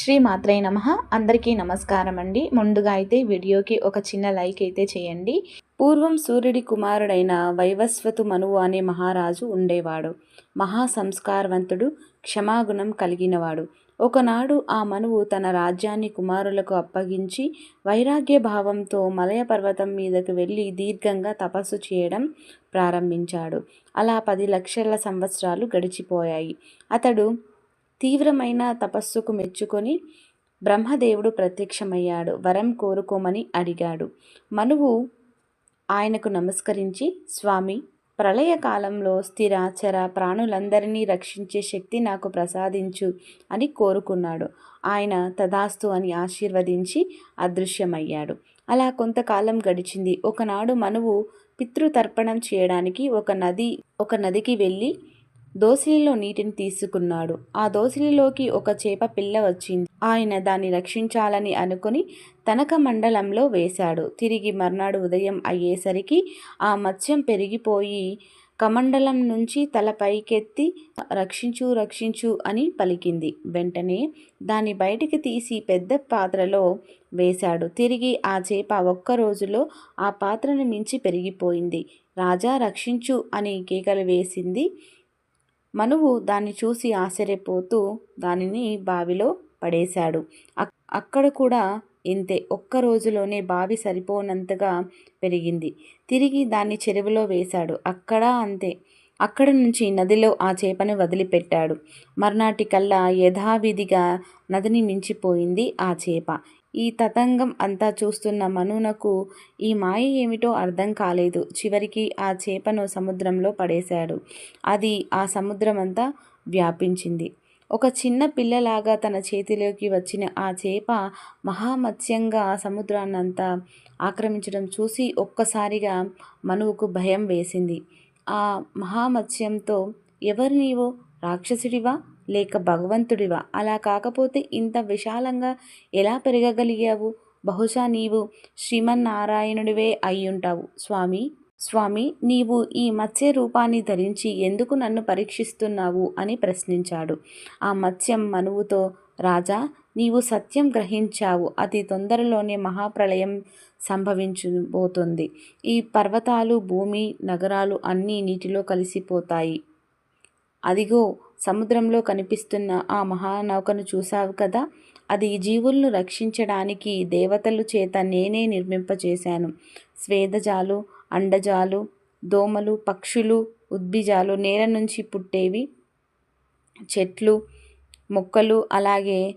శ్రీ మాత్రే నమ. అందరికీ నమస్కారం అండి. ముందుగా అయితే వీడియోకి ఒక చిన్న లైక్ అయితే చేయండి. పూర్వం సూర్యుడి కుమారుడైన వైవస్వతు మనువు అనే మహారాజు ఉండేవాడు. మహా సంస్కారవంతుడు క్షమాగుణం కలిగినవాడు. ఒకనాడు ఆ మనువు తన రాజ్యాన్ని కుమారులకు అప్పగించి వైరాగ్య భావంతో మలయ పర్వతం మీదకు వెళ్ళి దీర్ఘంగా తపస్సు చేయడం ప్రారంభించాడు. అలా పది లక్షల సంవత్సరాలు గడిచిపోయాయి. అతడు తీవ్రమైన తపస్సుకు మెచ్చుకొని బ్రహ్మదేవుడు ప్రత్యక్షమయ్యాడు. వరం కోరుకోమని అడిగాడు. మనువు ఆయనకు నమస్కరించి స్వామి ప్రళయకాలంలో స్థిర చర ప్రాణులందరినీ రక్షించే శక్తి నాకు ప్రసాదించు అని కోరుకున్నాడు. ఆయన తదాస్తు అని ఆశీర్వదించి అదృశ్యమయ్యాడు. అలా కొంతకాలం గడిచింది. ఒకనాడు మనువు పితృతర్పణం చేయడానికి ఒక నది ఒక నదికి వెళ్ళి దోసిలిలో నీటిని తీసుకున్నాడు. ఆ దోసిలిలోకి ఒక చేప పిల్ల వచ్చింది. ఆయన దాన్ని రక్షించాలని అనుకుని తనక మండలంలో వేశాడు. తిరిగి మర్నాడు ఉదయం అయ్యేసరికి ఆ మత్స్యం పెరిగిపోయి కమండలం నుంచి తల పైకెత్తి రక్షించు రక్షించు అని పలికింది. వెంటనే దాన్ని బయటికి తీసి పెద్ద పాత్రలో వేశాడు. తిరిగి ఆ చేప ఒక్క రోజులో ఆ పాత్రను మించి పెరిగిపోయింది. రాజా రక్షించు అని కేకలు వేసింది. మనువు దాన్ని చూసి ఆశ్చర్యపోతూ దానిని బావిలో పడేశాడు. అక్కడ కూడా ఇంతే. ఒక్క రోజులోనే బావి సరిపోనంతగా పెరిగింది. తిరిగి దాన్ని చెరువులో వేశాడు. అక్కడ అంతే. అక్కడ నుంచి నదిలో ఆ చేపను వదిలిపెట్టాడు. మర్నాటి కల్లా యథావిధిగా నదిని మించిపోయింది ఆ చేప. ఈ తతంగం అంతా చూస్తున్న మనునకు ఈ మాయ ఏమిటో అర్థం కాలేదు. చివరికి ఆ చేపను సముద్రంలో పడేశాడు. అది ఆ సముద్రం అంతా వ్యాపించింది. ఒక చిన్న పిల్లలాగా తన చేతిలోకి వచ్చిన ఆ చేప మహామత్స్యంగా సముద్రాన్నంతా ఆక్రమించడం చూసి ఒక్కసారిగా మనువుకు భయం వేసింది. ఆ మహామత్స్యంతో ఎవరు నీవు? రాక్షసుడివా? లేక భగవంతుడివా? అలా కాకపోతే ఇంత విశాలంగా ఎలా పెరగగలిగావు? బహుశా నీవు శ్రీమన్నారాయణుడివే అయ్యుంటావు. స్వామి స్వామి నీవు ఈ మత్స్య రూపాన్ని ధరించి ఎందుకు నన్ను పరీక్షిస్తున్నావు? అని ప్రశ్నించాడు. ఆ మత్స్యం మనువుతో రాజా నీవు సత్యం గ్రహించావు. అతి తొందరలోనే మహాప్రళయం సంభవించబోతుంది. ఈ పర్వతాలు భూమి నగరాలు అన్నీ నీటిలో కలిసిపోతాయి. అదిగో సముద్రంలో కనిపిస్తున్న ఆ మహానౌకను చూశావు కదా? అది జీవులను రక్షించడానికి దేవతలు చేత నేనే నిర్మింపచేశాను స్వేదజాలు అండజాలు దోమలు పక్షులు ఉద్భిజాలు నేల నుంచి పుట్టేవి. చెట్లు మొక్కలు అలాగే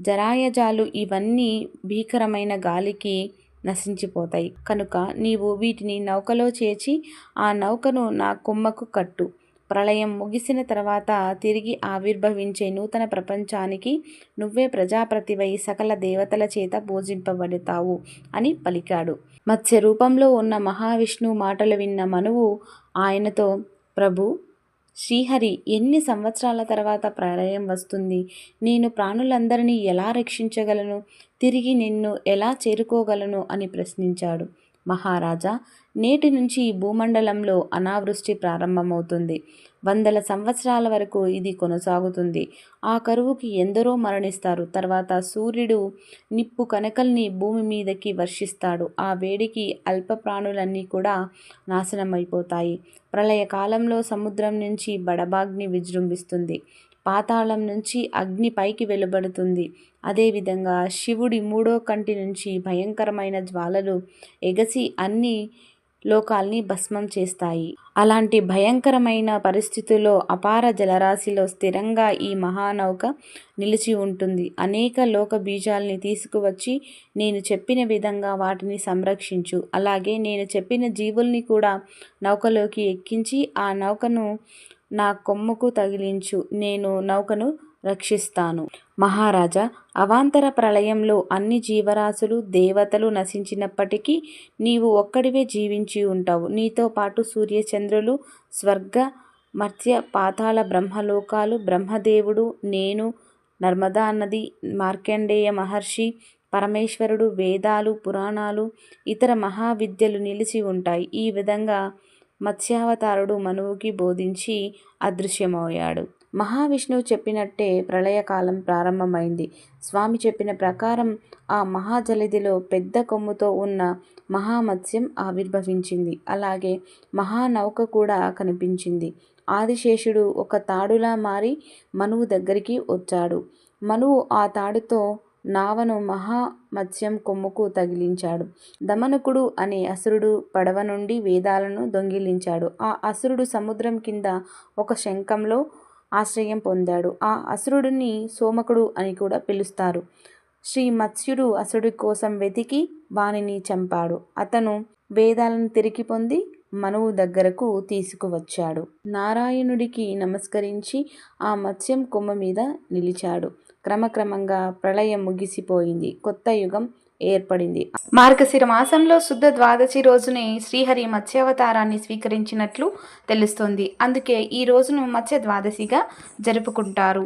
జరాయజాలు ఇవన్నీ భీకరమైన గాలికి నశించిపోతాయి. కనుక నీవు వీటిని నౌకలో చేర్చి ఆ నౌకను నా కొమ్మకు కట్టు. ప్రళయం ముగిసిన తర్వాత తిరిగి ఆవిర్భవించే నూతన ప్రపంచానికి నువ్వే ప్రజాప్రతివై సకల దేవతల చేత పూజింపబడతావు అని పలికాడు. మత్స్య రూపంలో ఉన్న మహావిష్ణువు మాటలు విన్న మనువు ఆయనతో ప్రభు శ్రీహరి ఎన్ని సంవత్సరాల తర్వాత ప్రళయం వస్తుంది? నేను ప్రాణులందరినీ ఎలా రక్షించగలను? తిరిగి నిన్ను ఎలా చేరుకోగలను అని ప్రశ్నించాడు. మహారాజా! నేటి నుంచి భూమండలంలో అనావృష్టి ప్రారంభమవుతుంది. వందల సంవత్సరాల వరకు ఇది కొనసాగుతుంది. ఆ కరువుకి ఎందరో మరణిస్తారు. తర్వాత సూర్యుడు నిప్పు కనకల్ని భూమి మీదకి వర్షిస్తాడు. ఆ వేడికి అల్ప ప్రాణులన్నీ కూడా నాశనమైపోతాయి. ప్రళయ కాలంలో సముద్రం నుంచి బడబాగ్ని విజృంభిస్తుంది. పాతాళం నుంచి అగ్ని పైకి వెలువడుతుంది. అదేవిధంగా శివుడి మూడో కంటి నుంచి భయంకరమైన జ్వాలలు ఎగసి అన్ని లోకాల్ని భస్మం చేస్తాయి. అలాంటి భయంకరమైన పరిస్థితుల్లో అపార జలరాశిలో స్థిరంగా ఈ మహానౌక నిలిచి ఉంటుంది. అనేక లోక బీజాల్ని తీసుకువచ్చి నేను చెప్పిన విధంగా వాటిని సంరక్షించు. అలాగే నేను చెప్పిన జీవుల్ని కూడా నౌకలోకి ఎక్కించి ఆ నౌకను నా కొమ్ముకు తగిలించు నేను నౌకను రక్షిస్తాను. మహారాజా అవాంతర ప్రళయంలో అన్ని జీవరాశులు దేవతలు నశించినప్పటికీ నీవు ఒక్కడివే జీవించి ఉంటావు. నీతో పాటు సూర్యచంద్రులు స్వర్గ మత్స్య పాతాళ బ్రహ్మలోకాలు బ్రహ్మదేవుడు నేను నర్మదా నది మార్కండేయ మహర్షి పరమేశ్వరుడు వేదాలు పురాణాలు ఇతర మహావిద్యలు నిలిచి ఉంటాయి. ఈ విధంగా మత్స్యావతారుడు మనువుకి బోధించి అదృశ్యమయ్యాడు. మహావిష్ణువు చెప్పినట్టే ప్రళయకాలం ప్రారంభమైంది. స్వామి చెప్పిన ప్రకారం ఆ మహాజలిదిలో పెద్ద కొమ్ముతో ఉన్న మహామత్స్యం ఆవిర్భవించింది. అలాగే మహానౌక కూడా కనిపించింది. ఆదిశేషుడు ఒక తాడులా మారి మనువు దగ్గరికి వచ్చాడు. మనువు ఆ తాడుతో నావను మహామత్స్యం కొమ్ముకు తగిలించాడు. దమనకుడు అనే అసురుడు పడవ నుండి వేదాలను దొంగిలించాడు. ఆ అసురుడు సముద్రం కింద ఒక శంఖంలో ఆశ్రయం పొందాడు. ఆ అసురుడిని సోమకుడు అని కూడా పిలుస్తారు. శ్రీ మత్స్యుడు అసురుడి కోసం వెతికి వానిని చంపాడు. అతను వేదాలను తిరిగి పొంది మనువు దగ్గరకు తీసుకువచ్చాడు. నారాయణుడికి నమస్కరించి ఆ మత్స్యం కొమ్మ మీద నిలిచాడు. క్రమక్రమంగా ప్రళయం ముగిసిపోయింది. కొత్త యుగం ఏర్పడింది. మార్గశిర మాసంలో శుద్ధ ద్వాదశి రోజునే శ్రీహరి మత్స్యావతారాన్ని స్వీకరించినట్లు తెలుస్తోంది. అందుకే ఈ రోజును మత్స్య ద్వాదశిగా జరుపుకుంటారు.